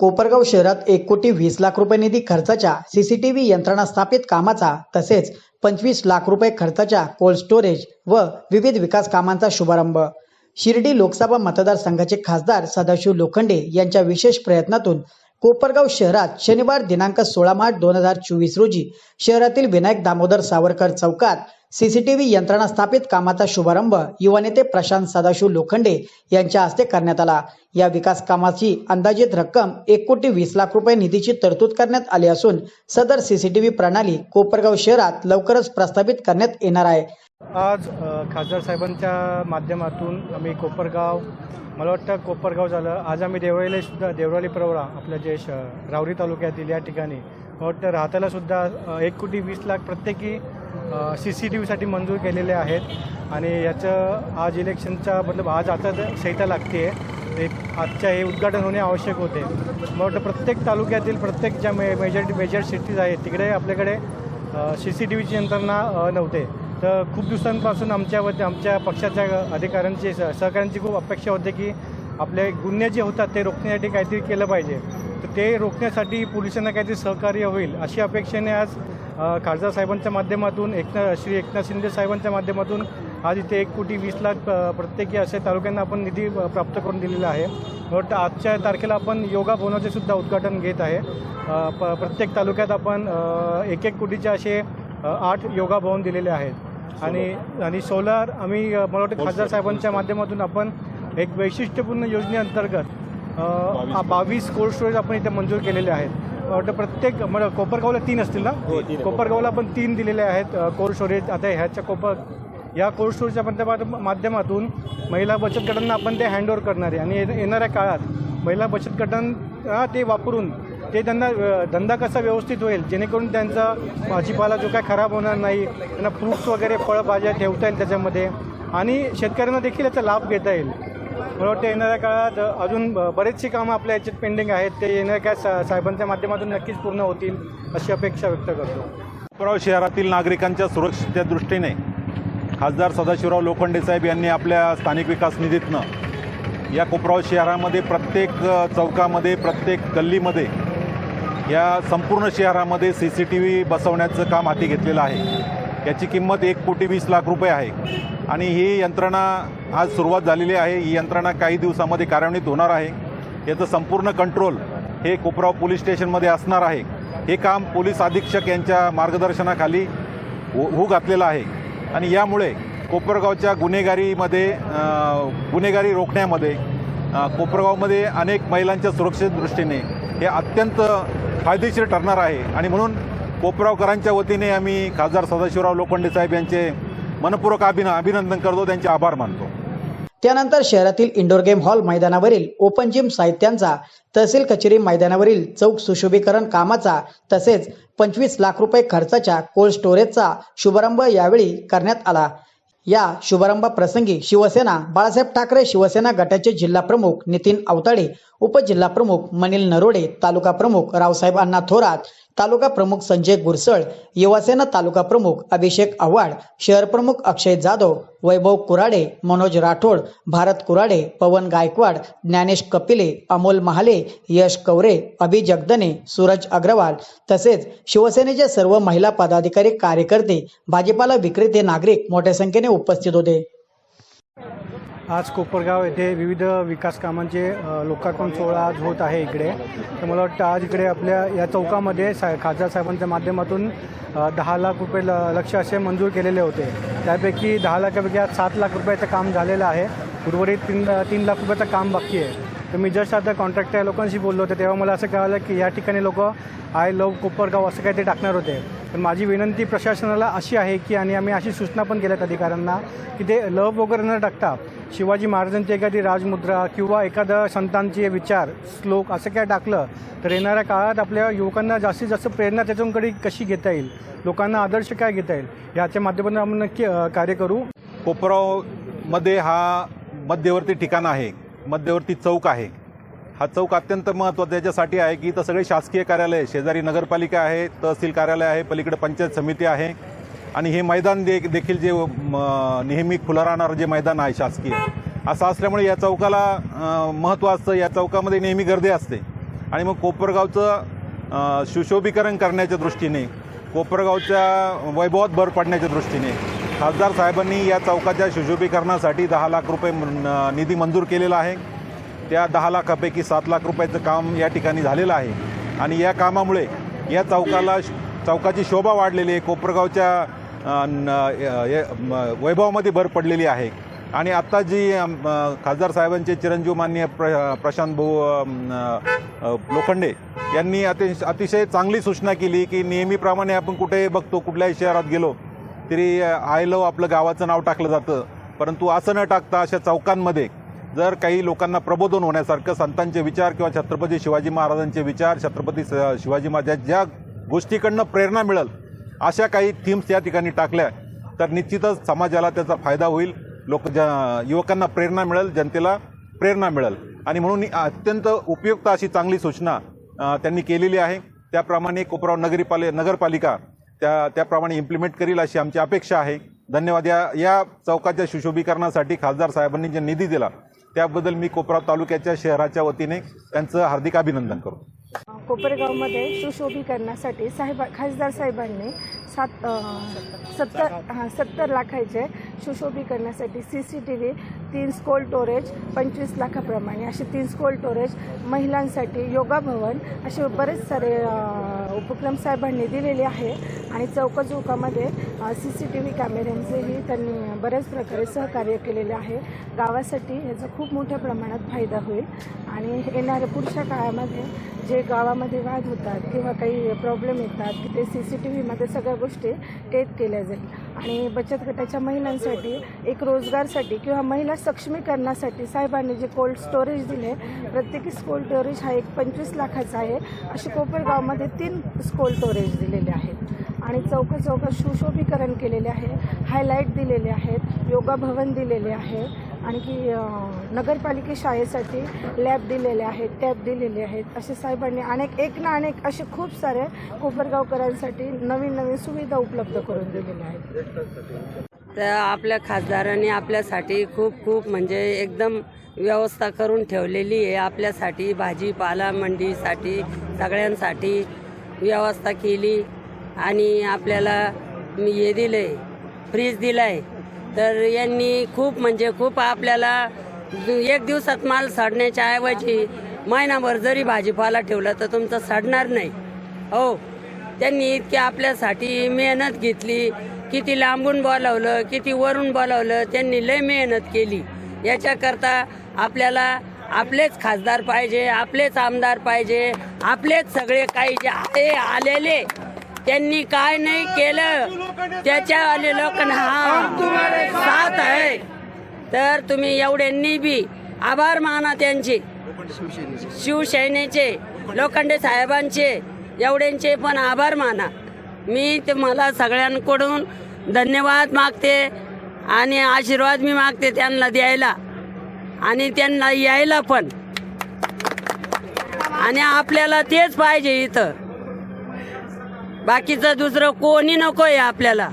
कोपरगाव शहरात एक कोटी वीस लाख रुपये निधी खर्चाच्या सीसीटीव्ही यंत्रणा स्थापित कामाचा तसेच पंचवीस लाख रुपये खर्चाच्या कोल्ड स्टोरेज व विविध विकास कामांचा शुभारंभ. शिर्डी लोकसभा मतदारसंघाचे खासदार सदाशिव लोखंडे यांच्या विशेष प्रयत्नातून कोपरगाव शहरात शनिवार दिनांक सोळा मार्च दोन हजार चोवीस रोजी शहरातील विनायक दामोदर सावरकर चौकात सीसीटीव्ही यंत्रणा स्थापित कामाचा शुभारंभ युवा नेते प्रशांत सदाशिव लोखंडे यांच्या हस्ते करण्यात आला. या विकास कामाची अंदाजित रक्कम एक कोटी वीस लाख रुपये निधीची तरतूद करण्यात आली असून सदर सीसीटीव्ही प्रणाली कोपरगाव शहरात लवकरच प्रस्थापित करण्यात येणार आहे. आज खासदार साहेबांच्या माध्यमातून आम्ही कोपरगाव मला वाटतं कोपरगाव झालं. आज आम्ही देवळाली सुद्धा देवळाली प्रवरा आपल्या जे श रावरी तालुक्यातील या ठिकाणी मला वाटतं राहताला सुद्धा एक कोटी वीस लाख प्रत्येकी सी सी टी व्हीसाठी मंजूर केलेले आहेत. आणि याचं आज इलेक्शनचा मतलब आज आता संहिता लागते आहे आजच्या हे उद्घाटन होणे आवश्यक होते. मला वाटतं प्रत्येक तालुक्यातील प्रत्येक ज्या मे मेजर मेजर सिटीज आहेत तिकडे आपल्याकडे सी सी टी व्हीची यंत्रणा नव्हते. तर खूप दिवसांपासून आमच्या व आमच्या पक्षाच्या अधिकाऱ्यांची सहकाऱ्यांची खूप अपेक्षा होते की आपले गुन्हे जे होतात ते रोखण्यासाठी काहीतरी केलं पाहिजे. तर ते रोखण्यासाठी पोलिसांना काहीतरी सहकार्य होईल अशी अपेक्षेने आज खासदार साहेबांच्या माध्यमातून एकनाथ श्री एकनाथ शिंदे साहेबांच्या माध्यमातून आज इथे एक कोटी वीस लाख प्रत्येकी असे तालुक्यांना आपण निधी प्राप्त करून दिलेला आहे. वाटतं आजच्या तारखेला आपण योगा भवनाचे सुद्धा उद्घाटन घेत आहे. प प्रत्येक तालुक्यात आपण एक एक कोटीचे असे आठ योगा भवन दिलेले आहेत. आणि आणि सोलार आम्ही मला वाटतं खासदार साहेबांच्या माध्यमातून आपण एक वैशिष्ट्यपूर्ण योजनेअंतर्गत बावीस कोल्ड स्टोरेज आपण इथे मंजूर केलेले आहेत. वाटतं प्रत्येक मला कोपरगावला तीन असतील ना? कोपरगावला आपण तीन दिलेले आहेत कोल्ड स्टोरेज. आता ह्याच्या कोपर या कोल्ड स्टोरेजच्या माध्यमात- माध्यमातून महिला बचत गटांना आपण ते हँडओव्हर करणार आहे. आणि येण- येणाऱ्या काळात महिला बचत गटांना ते वापरून ते त्यांना धंदा कसा व्यवस्थित होईल जेणेकरून त्यांचा भाजीपाला जो काय खराब होणार नाही त्यांना फ्रूट्स वगैरे फळभाज्या ठेवता येईल त्याच्यामध्ये. आणि शेतकऱ्यांना देखील याचा लाभ घेता येईल. मला वाटतं येणाऱ्या काळात अजून ब- बरेचशी कामं आपल्या याच्यात पेंडिंग आहेत. ते येणाऱ्या काय सा साहेबांच्या माध्यमातून नक्कीच पूर्ण होतील अशी अपेक्षा व्यक्त करतो. कोपराव शहरातील नागरिकांच्या सुरक्षेच्या दृष्टीने खासदार सदाशिवराव लोखंडे साहेब यांनी आपल्या स्थानिक विकास निधीतनं या कोपराव शहरामध्ये प्रत्येक चौकामध्ये प्रत्येक गल्लीमध्ये या संपूर्ण शहरामध्ये सी सी टी व्ही बसवण्याचं काम हाती घेतलेलं आहे. याची किंमत एक कोटी वीस लाख रुपये आहे. आणि ही यंत्रणा आज सुरुवात झालेली आहे. ही यंत्रणा काही दिवसामध्ये कार्यान्वित होणार आहे. याचं संपूर्ण कंट्रोल हे कोपराव पोलीस स्टेशनमध्ये असणार आहे. हे काम पोलीस अधीक्षक यांच्या मार्गदर्शनाखाली हो होऊ घातलेलं आहे. आणि यामुळे कोपरगावच्या गुन्हेगारीमध्ये गुन्हेगारी रोखण्यामध्ये कोपरगावमध्ये अनेक महिलांच्या सुरक्षित दृष्टीने हे अत्यंत फायदेशीर ठरणार आहे. आणि म्हणून कोपरावकरांच्या वतीने आम्ही खासदार सदाशिवराव लोखंडे साहेब यांचे मनपूर्वक अभिन अभिनंदन करतो त्यांचे आभार मानतो. त्यानंतर शहरातील इंडोर गेम हॉल मैदानावरील ओपन जिम साहित्यांचा तहसील कचेरी मैदानावरील चौक सुशोभीकरण कामाचा तसेच पंचवीस लाख रुपये खर्चाच्या कोल्ड स्टोरेजचा शुभारंभ यावेळी करण्यात आला. या शुभारंभ प्रसंगी शिवसेना बाळासाहेब ठाकरे शिवसेना गटाचे जिल्हा प्रमुख नितीन अवताडे उपजिल्हा प्रमुख मनील नरोडे तालुका प्रमुख रावसाहेब अण्णा थोरात तालुका प्रमुख संजय गुरसळ युवासेना तालुका प्रमुख अभिषेक आव्हाड शहर प्रमुख अक्षय जाधव वैभव कुराडे मनोज राठोड भारत कुराडे पवन गायकवाड ज्ञानेश कपिले अमोल महाले यश कवरे अभि जगदने सूरज अग्रवाल तसेच शिवसेनेचे सर्व महिला पदाधिकारी कार्यकर्ते भाजीपाला विक्रेते नागरिक मोठ्या संख्येने उपस्थित होते. आज कोपरगाव येथे विविध विकास कामांचे लोकार्पण सोहळा आज होत आहे इकडे. तर मला वाटतं आज इकडे आपल्या या चौकामध्ये सा खासदार साहेबांच्या माध्यमातून दहा लाख रुपये ल लक्ष असे मंजूर केलेले होते. त्यापैकी दहा लाखापैकी आज सात लाख रुपयाचं काम झालेलं आहे. उर्वरित तीन तीन लाख रुपयाचं काम बाकी आहे. तर मी जस्ट आता कॉन्ट्रॅक्टर या लोकांशी बोललो होते तेव्हा मला असं कळालं की या ठिकाणी लोक आय लव कोपरगाव असं काही ते टाकणार होते. पण माझी विनंती प्रशासनाला अशी आहे की आणि आम्ही अशी सूचना पण केल्यात अधिकाऱ्यांना की ते लव वगैरे न टाकता शिवाजी महाराजांची एखादी राजमुद्रा किंवा एखादं संतांचे विचार श्लोक असं काय टाकलं तर येणाऱ्या काळात आपल्या युवकांना जास्तीत जास्त प्रेरणा त्याच्याकडे कशी घेता येईल? लोकांना आदर्श काय घेता येईल? याच्या माध्यमातून आपण नक्की कार्य करू. कोपरावमध्ये हा मध्यवर्ती ठिकाण आहे. मध्यवर्ती चौक आहे. हा चौक अत्यंत महत्त्वाचा याच्यासाठी आहे की इथं सगळे शासकीय कार्यालय शेजारी नगरपालिका आहे तहसील कार्यालय आहे पलीकडे पंचायत समिती आहे. आणि हे मैदान दे देखील जे म, नेहमी खुलं राहणारं जे मैदान आहे शासकीय असं असल्यामुळे या चौकाला महत्त्व असतं. या चौकामध्ये नेहमी गर्दी असते. आणि मग कोपरगावचं सुशोभीकरण करण्याच्या दृष्टीने कोपरगावच्या वैभवात भर पडण्याच्या दृष्टीने खासदार साहेबांनी या चौकाच्या सुशोभीकरणासाठी दहा लाख रुपये निधी मंजूर केलेला आहे. त्या दहा लाखापैकी सात लाख रुपयाचं काम या ठिकाणी झालेलं आहे. आणि या कामामुळे या चौकाला चौकाची शोभा वाढलेली आहे. कोपरगावच्या न- वैभवामध्ये भर पडलेली आहे. आणि आत्ता जी खासदार साहेबांचे चिरंजीव मान्य प्र प्रशांत भाऊ लोखंडे यांनी अतिशय अतिशय चांगली सूचना केली की नेहमीप्रमाणे आपण कुठेही बघतो कुठल्याही शहरात गेलो तरी आय लव आपलं गावाचं नाव टाकलं जातं. परंतु असं न टाकता अशा चौकांमध्ये जर काही लोकांना प्रबोधन होण्यासारखं संतांचे विचार किंवा छत्रपती शिवाजी महाराजांचे विचार छत्रपती शिवाजी महाराज ज्या गोष्टीकडनं प्रेरणा मिळेल अशा काही थीम्स या ठिकाणी टाकल्या तर निश्चितच समाजाला त्याचा फायदा होईल. लोक ज युवकांना प्रेरणा मिळेल जनतेला प्रेरणा मिळेल. आणि म्हणून अत्यंत उपयुक्त अशी चांगली सूचना त्यांनी केलेली आहे. त्याप्रमाणे कोपराव नगरीपाले नगरपालिका त्या त्याप्रमाणे इम्प्लिमेंट करील अशी आमची अपेक्षा आहे. धन्यवाद. या या चौकाच्या सुशोभीकरणासाठी खासदार साहेबांनी जे निधी दिला त्याबद्दल मी कोपराव तालुक्याच्या शहराच्या वतीने त्यांचं हार्दिक अभिनंदन करतो. कोपरगावमध्ये सुशोभीकरणासाठी साहेब खासदार साहेबांनी सात सत्तर हां सत्तर लाखाचे सुशोभीकरणासाठी सी सी टी व्ही तीन स्कोल स्टोरेज पंचवीस लाखाप्रमाणे. असे तीन स्कोल स्टोरेज महिलांसाठी योगा भवन असे बरेच सारे उपक्रम साहेबांनी दिलेले आहे. आणि चौकाचौकामध्ये सी सी टी व्ही कॅमेऱ्यांचेही त्यांनी बऱ्याच प्रकारे सहकार्य केलेले आहे. गावासाठी ह्याचा खूप मोठ्या प्रमाणात फायदा होईल. आणि येणाऱ्या पुढच्या काळामध्ये जे गावामध्ये वाद होतात किंवा काही प्रॉब्लेम येतात तिथे ते सी सी टी व्हीमध्ये सगळ्या गोष्टी कैद केल्या जाईल. आणि बचत गटाच्या महिलांसाठी एक रोजगारसाठी किंवा महिला सक्षमीकरणासाठी साहेबांनी जे कोल्ड स्टोरेज दिले प्रत्येकी कोल्ड स्टोरेज हा एक पंचवीस लाखाचा आहे. असे कोपरगावमध्ये तीन कोल्ड स्टोरेज दिलेले आहेत. आणि चौका चौकात सुशोभीकरण केलेले आहे हायलाईट दिलेले आहेत योगा भवन दिलेले आहे. आणखी नगरपालिके शाळेसाठी लॅब दिलेले आहेत टॅब दिलेले आहेत. असे साहेबांनी अनेक एक ना अनेक असे खूप सारे कोपरगावकरांसाठी नवीन नवीन सुविधा उपलब्ध करून दिलेल्या आहेत. तर आपल्या खासदारांनी आपल्यासाठी खूप खूप म्हणजे एकदम व्यवस्था करून ठेवलेली आहे. आपल्यासाठी भाजीपाला मंडीसाठी सगळ्यांसाठी व्यवस्था केली आणि आपल्याला मी हे आहे फ्रीज दिलाय. तर यांनी खूप म्हणजे खूप आपल्याला एक दिवसात माल सडण्याच्या ऐवजी महिनाभर जरी भाजीपाला ठेवला तर तुमचं सडणार नाही. हो त्यांनी इतकी आपल्यासाठी मेहनत घेतली किती लांबून बोलावलं किती वरून बोलावलं त्यांनी लय मेहनत केली. याच्याकरता आपल्याला आपलेच खासदार पाहिजे आपलेच आमदार पाहिजे आपलेच सगळे काही जे आहे आलेले त्यांनी काय नाही केलं. त्याच्या आले लोकांना हा साथ आहे. तर तुम्ही एवढ्यांनी बी आभार माना त्यांचे. शिवसेनेचे लोखंडे साहेबांचे एवढ्यांचे पण आभार माना. मी तुम्हाला सगळ्यांकडून धन्यवाद मागते आणि आशीर्वाद मी मागते त्यांना द्यायला. आणि त्यांना यायला पण. आणि आपल्याला तेच पाहिजे इथं. बाकीचं दुसरं कोणी नको आहे आपल्याला.